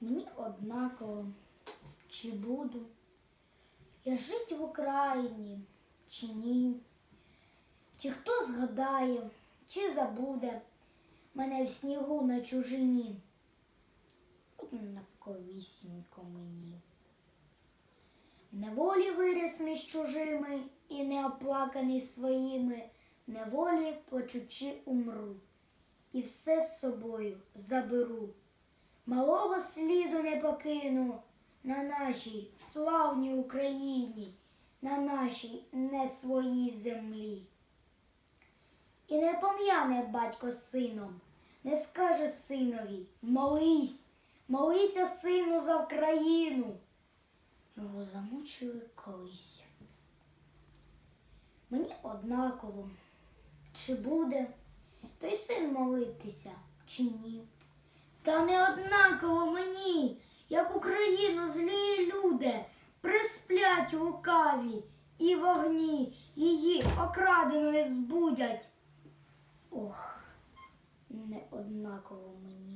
Мені однаково, чи буду я жить в Україні, чи ні. Чи хто згадає, чи забуде мене в снігу на чужині. Однаковісінько мені. Неволі виріс між чужими і не оплаканий своїми, неволі почучи умру, і все з собою заберу. Малого сліду не покину на нашій славній Україні, на нашій не своїй землі. І не пом'яне батько сином, не скаже синові молись, молися, сину, за Україну. Його замучили колись. Мені однаково, чи буде той син молитися, чи ні. Та не однаково мені, як Україну злі люди присплять лукаві і вогні її окраденою збудять. Ох, не однаково мені.